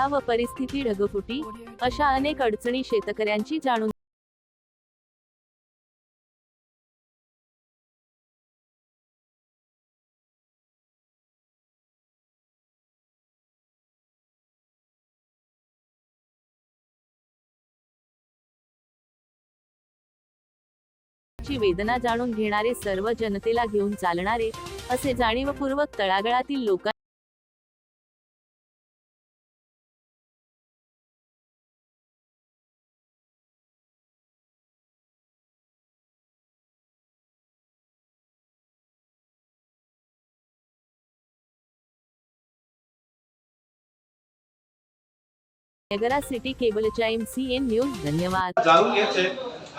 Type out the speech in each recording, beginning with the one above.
पुरवठा व परिस्थिती ढगफुटी अशा अनेक अडचणी शेतकऱ्यांची जाणून ची वेदना जाणून घेणारे सर्व जनतेला घेऊन चालणारे असे जाणीवपूर्वक तळागळातील लोकां नगरा सिटी केबलच्या एम सी एन न्यूज धन्यवाद. जाणून घ्यायचे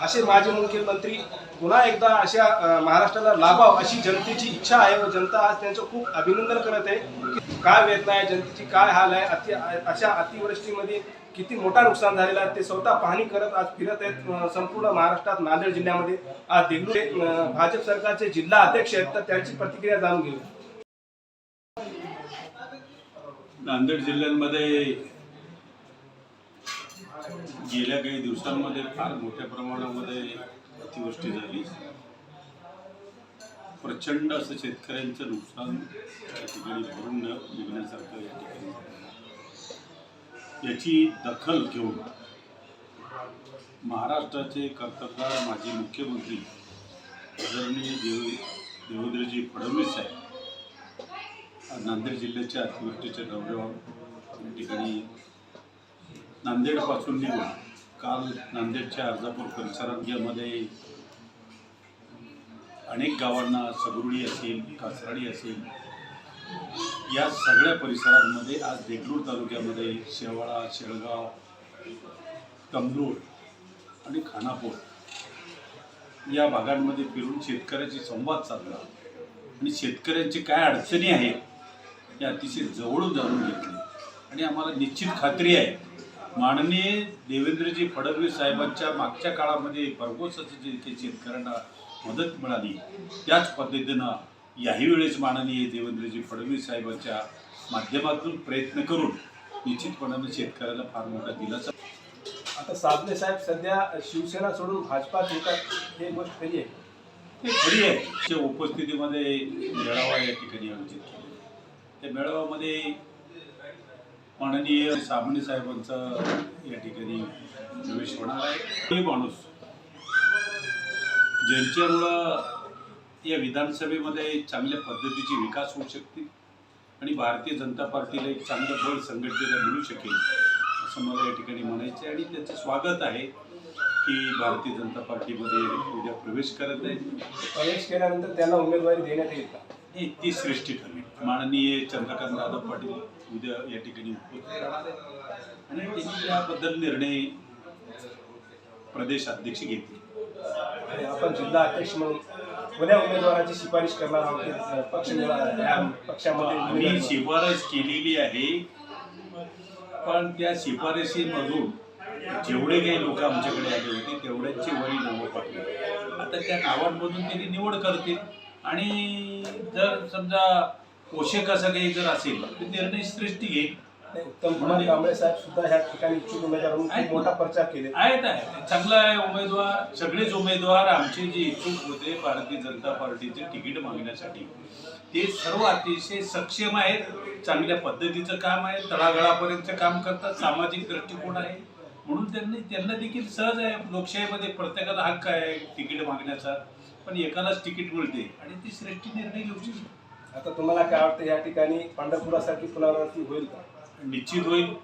असे माजी मुख्यमंत्री पुन्हा एकदा अशा महाराष्ट्राला लाभाव अशी जनतेची इच्छा आहे व जनता आज त्यांचं खूप अभिनंदन करत आहे. की काय वेदना आहे जनतेची काय हाल आहे अति अशा अतिवृष्टीमध्ये किती मोठा नुकसान झालेला आहे ते स्वतः पाहणी करत आज फिरत आहेत संपूर्ण महाराष्ट्रात नांदेड जिल्ह्यामध्ये. आज देगलूर अ, भाजप सरकारचे जिल्हा अध्यक्ष आहेत तर त्यांची प्रतिक्रिया जाणून घेऊ. नांदेड जिल्ह्यांमध्ये गेल्या काही दिवसांमध्ये फार मोठ्या प्रमाणामध्ये अतिवृष्टी झाली. प्रचंड असं शेतकऱ्यांचं नुकसान या ठिकाणी भरून न निघण्यासारखं या ठिकाणी याची दखल घेऊन महाराष्ट्राचे कर्तव्य माजी मुख्यमंत्री आदरणीय देव देवेंद्रजी फडणवीस साहेब नांदेड जिल्ह्याच्या अतिवृष्टीच्या दौऱ्यावर ठिकाणी नांदेडपासून निघून काल नांदेडच्या अर्जापूर परिसरामध्ये अनेक गावांना सबरुडी असेल कासराडी असेल या सगळ्या परिसरांमध्ये आज देगलूर तालुक्यामध्ये शेवाळा शेळगाव कमनूर आणि खानापूर या भागांमध्ये फिरून शेतकऱ्याशी संवाद साधला आणि शेतकऱ्यांची काय अडचणी आहेत या अतिशय जवळून जाणून घेतली. आणि आम्हाला निश्चित खात्री आहे माननीय देवेंद्रजी फडणवीस साहेबांच्या मागच्या काळामध्ये भरघोस असं जे इथे शेतकऱ्यांना मदत मिळाली. त्याच पद्धतीनं याही वेळेस माननीय देवेंद्रजी फडणवीस साहेबांच्या माध्यमातून प्रयत्न करून निश्चितपणाने शेतकऱ्याला फार मोठा दिलासा. आता साबळे साहेब सध्या शिवसेना सोडून भाजपात येतात हे गोष्ट खरी आहे? ते खरी आहे. उपस्थितीमध्ये मेळावा या ठिकाणी आयोजित केला. त्या मेळाव्यामध्ये माननीय साबणे साहेबांचा या ठिकाणी प्रवेश होणार आहे. हे माणूस ज्यांच्यामुळं या विधानसभेमध्ये चांगल्या पद्धतीची विकास होऊ शकते आणि भारतीय जनता पार्टीला एक चांगलं बळ संघटनेला मिळू शकेल असं मला या ठिकाणी म्हणायचं आहे. आणि त्याचं स्वागत आहे की भारतीय जनता पार्टीमध्ये उद्या प्रवेश करत आहे. प्रवेश केल्यानंतर त्यांना उमेदवारी देण्यात येईल का? ही ती श्रेष्ठी ठरली. माननीय चंद्रकांत दादा पाटील उद्या या ठिकाणी उपस्थित आणि त्यांनी याबद्दल निर्णय प्रदेश अध्यक्ष घेतील. आपण जिल्हा अध्यक्ष म्हणून कोण्या उमेदवाराची शिफारस करणार आहोत पक्ष पक्षामध्ये उमेदवार- शिफारस केलेली आहे पण त्या शिफारसीमधून जेवढे काही लोक आमच्याकडे आले होते तेवढ्यांची वरी नावं पाठवली. आता त्या नावांमधून त्यांनी निवड करतील. आणि जर समजा पोषक असं काही जर असेल तर निर्णय सृष्टी घेईल. उत्तम कुमार कांबळे साहेब सुद्धा ह्या ठिकाणी इच्छुक उमेदवार म्हणून खूप मोठा प्रचार केले आहेत आहे चांगला आहे उमेदवार सगळेच उमेदवार आमचे जे इच्छुक होते भारतीय जनता पार्टीचे तिकीट मागण्यासाठी. ते सर्व अतिशय सक्षम आहेत चांगल्या पद्धतीचं काम आहे तळागाळापर्यंत काम करतात सामाजिक दृष्टिकोन आहे. म्हणून त्यांनी त्यांना देखील सहज आहे लोकशाहीमध्ये प्रत्येकाला हक्क आहे तिकीट मागण्याचा. पण एकालाच तिकीट मिळते. आणि ती श्रेष्ठी निर्णय घेऊ शकते. आता तुम्हाला काय वाटतं या ठिकाणी पंढरपुरासारखी पुनरावृत्ती होईल का? निश्चित होईल.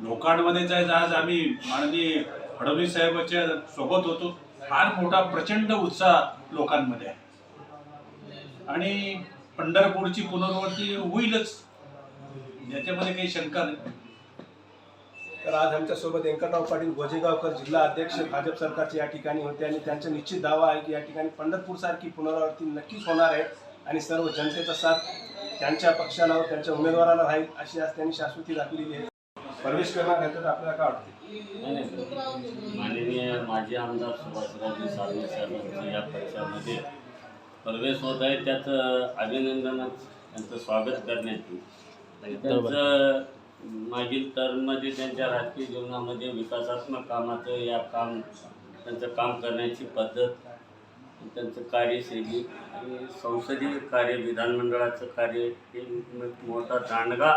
लोकांमध्ये जायचं आज आम्ही माननीय फडणवीस साहेबांच्या सोबत होतो. फार मोठा प्रचंड उत्साह लोकांमध्ये आहे. आणि पंढरपूरची पुनरावृत्ती होईलच. याच्यामध्ये काही शंका नाही. तर आज आमच्यासोबत व्यंकटराव पाटील गोजेगावकर जिल्हा अध्यक्ष भाजप सरकारचे या ठिकाणी होते आणि त्यांचा निश्चित दावा आहे की या ठिकाणी पंढरपूरसारखी पुनरावृत्ती नक्कीच होणार आहे आणि सर्व जनतेचा साथ त्यांच्या पक्षाला व त्यांच्या उमेदवाराला राहील अशी आज त्यांनी शाश्वती दाखवलेली आहे. प्रवेश करणार आहे तर आपल्याला काय वाटते? माननीय माजी आमदार सुभाषरावजी साळवे साहेबांचं या पक्षामध्ये प्रवेश होत आहे. त्याचं अभिनंदन त्यांचं स्वागत करण्यात येईल त्यांचं मागील टर्ममध्ये त्यांच्या राजकीय जीवनामध्ये विकासात्मक कामाचं या काम त्यांचं काम करण्याची पद्धत त्यांचं कार्यशैली आणि संसदीय कार्य विधानमंडळाचं कार्य हे एक मोठा दांडगा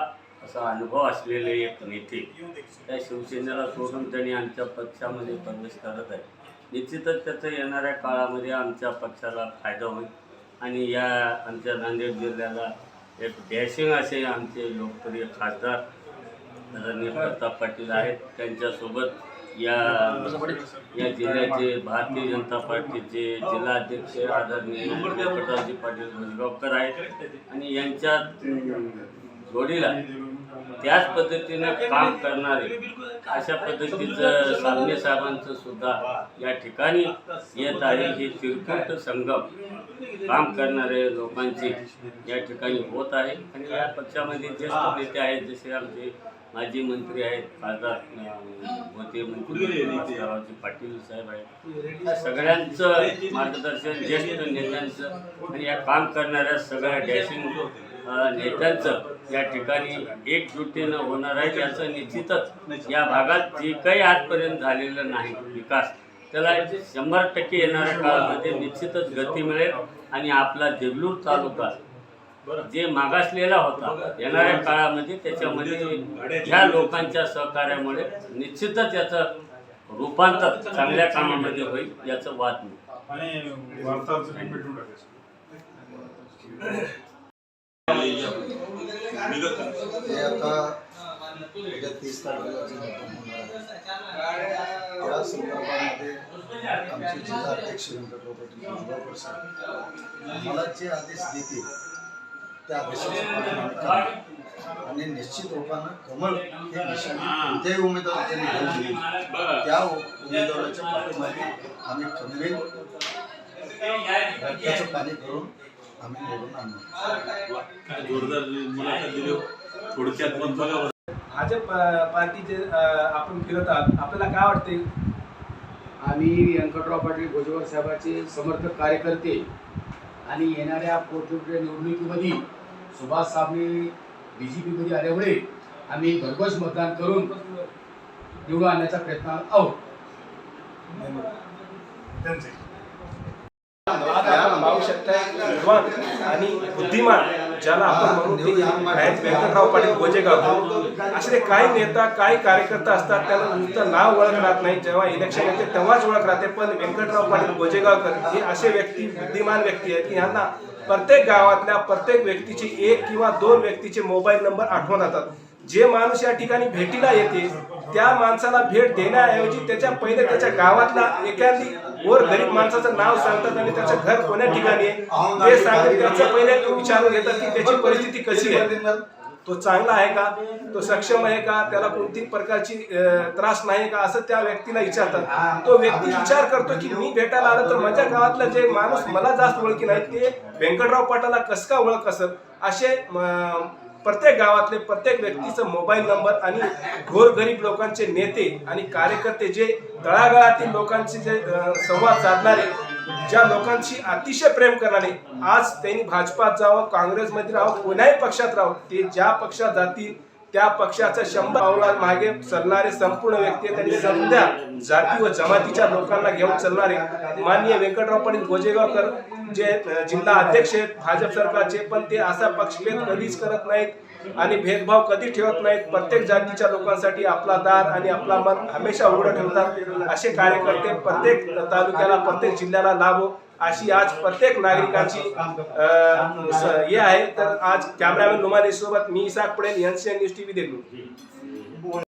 असा अनुभव असलेले एक नेते. त्या शिवसेनेला सोडून त्यांनी आमच्या पक्षामध्ये प्रवेश करत आहे. निश्चितच त्याचं येणाऱ्या काळामध्ये आमच्या पक्षाला फायदा होईल आणि या आमच्या नांदेड जिल्ह्याला एक डॅशिंग असे आमचे लोकप्रिय खासदार आदरणीय प्रताप पाटील आहेत. त्यांच्यासोबत या या जिल्ह्याचे भारतीय जनता पार्टीचे जिल्हाध्यक्ष आदरणीय प्रतापजी पाटील रोजगावकर आहेत. आणि यांच्या जोडीला त्याच पद्धतीनं काम करणारे अशा पद्धतीचं सामने साहेबांचं सुद्धा या ठिकाणी येत आहे. हे तिरकुट संगम काम करणारे लोकांची या ठिकाणी होत आहे. आणि या पक्षामध्ये ज्येष्ठ नेते आहेत जसे आमचे माजी मंत्री आहेत खासदार होते मंत्री पाटील साहेब आहेत. या सगळ्यांचं मार्गदर्शन ज्येष्ठ नेत्यांचं आणि या काम करणाऱ्या सगळ्या डॅशिंग नेत्यांचं या ठिकाणी एकजुटीनं होणार आहे याचं निश्चितच या भागात जे काही आजपर्यंत झालेलं नाही विकास त्याला शंभर टक्के येणाऱ्या काळामध्ये निश्चितच गती मिळेल आणि आपला देगलूर तालुका जे मागासलेला होता येणाऱ्या काळामध्ये त्याच्यामध्ये ह्या लोकांच्या सहकार्यामुळे निश्चितच याचं रूपांतर चांगल्या कामामध्ये होईल याचं वाद नाही. आता तीस तारखेला संदर्भामध्ये आमचे व्यंकटराव पाटील साहेब आम्हाला जे आदेश देतील त्या. आणि निश्चित रूपानं कमल हे कोणत्याही उमेदवार त्यांनी घेऊन येईल त्या उमेदवाराच्या पाठीमागे आम्ही खंबीर रक्ताचं पाणी करून आम्ही निवडून आणणार. जोरदार मुलाखत दिली थोडक्यात पण बघा भाजप पार्टीचे आपण फिरत आहात आपल्याला काय वाटते? आम्ही व्यंकटराव पाटील भुजबळ साहेबांचे समर्थक कार्यकर्ते आणि येणाऱ्या पोटनिवडणुकीच्या निवडणुकीमध्ये सुभाष साहेबांनी बी जे पीमध्ये आल्यामुळे आम्ही भरघोस मतदान करून निवडून आणण्याचा प्रयत्न आहोत. पाहू विद्वान आणि बुद्धिमान ज्याला आपण म्हणू व्यंकटराव पाटील गोजेगाव. असे काही नेता काही कार्यकर्ता असतात त्यांना नुसतं नाव ओळख राहत नाही. जेव्हा इलेक्शन येते तेव्हाच ओळख राहते. पण व्यंकटराव पाटील गोजेगावकर हे असे व्यक्ती बुद्धिमान व्यक्ती आहेत की यांना प्रत्येक गावातल्या प्रत्येक व्यक्तीचे एक किंवा दोन व्यक्तीचे मोबाईल नंबर आठवण राहतात जे माणूस या ठिकाणी भेटीला येते त्या माणसाला भेट देण्याऐवजी त्याच्या पहिले त्याच्या गावातला एखादी वर गरीब माणसाचं नाव सांगतात आणि त्याचं घर कोण्या ठिकाणी आहे ते सांगून त्याचं पहिले विचारून घेतात की त्याची परिस्थिती कशी आहे. तो चांगला आहे का? तो सक्षम आहे का? त्याला कोणती प्रकारची त्रास नाही का? असं त्या व्यक्तीला विचारतात. तो व्यक्ती विचार करतो की मी भेटायला आलो तर माझ्या गावातला जे माणूस मला जास्त ओळखी नाही ते व्यंकटराव पाटाला कस का ओळख असत? असे प्रत्येक गावातले प्रत्येक व्यक्तीचं मोबाईल नंबर आणि गोरगरीब लोकांचे नेते आणि कार्यकर्ते जे तळागाळातील लोकांचे जे संवाद साधणारे ज्या लोकांशी अतिशय प्रेम करणारे आज त्यांनी भाजपात जावं काँग्रेसमध्ये राहावं कोणाही पक्षात राहावं ते ज्या पक्षात जातील त्या पक्षाचा शंभर पावला मागे चालणारे संपूर्ण व्यक्ती त्यांनी सध्या जाती व जमातीच्या लोकांना घेऊन चालणारे माननीय व्यंकटराव पाटील गोजेगावकर जे जिल्हा अध्यक्ष आहेत भाजप सरकारचे पण ते असा पक्षभेद कधीच करत नाहीत आणि भेदभाव कधी ठेवत नाहीत. प्रत्येक जातीच्या लोकांसाठी आपला दार आणि आपला मन हमेशा उघडं ठेवतात असे कार्यकर्ते प्रत्येक तालुक्याला प्रत्येक जिल्ह्याला लाभो अशी आज प्रत्येक नागरिकांची हे आहे. तर आज कॅमेरामॅन नुमाने सोबत मी इसाक पडेल एनसीएन न्यूज टीव्ही देतो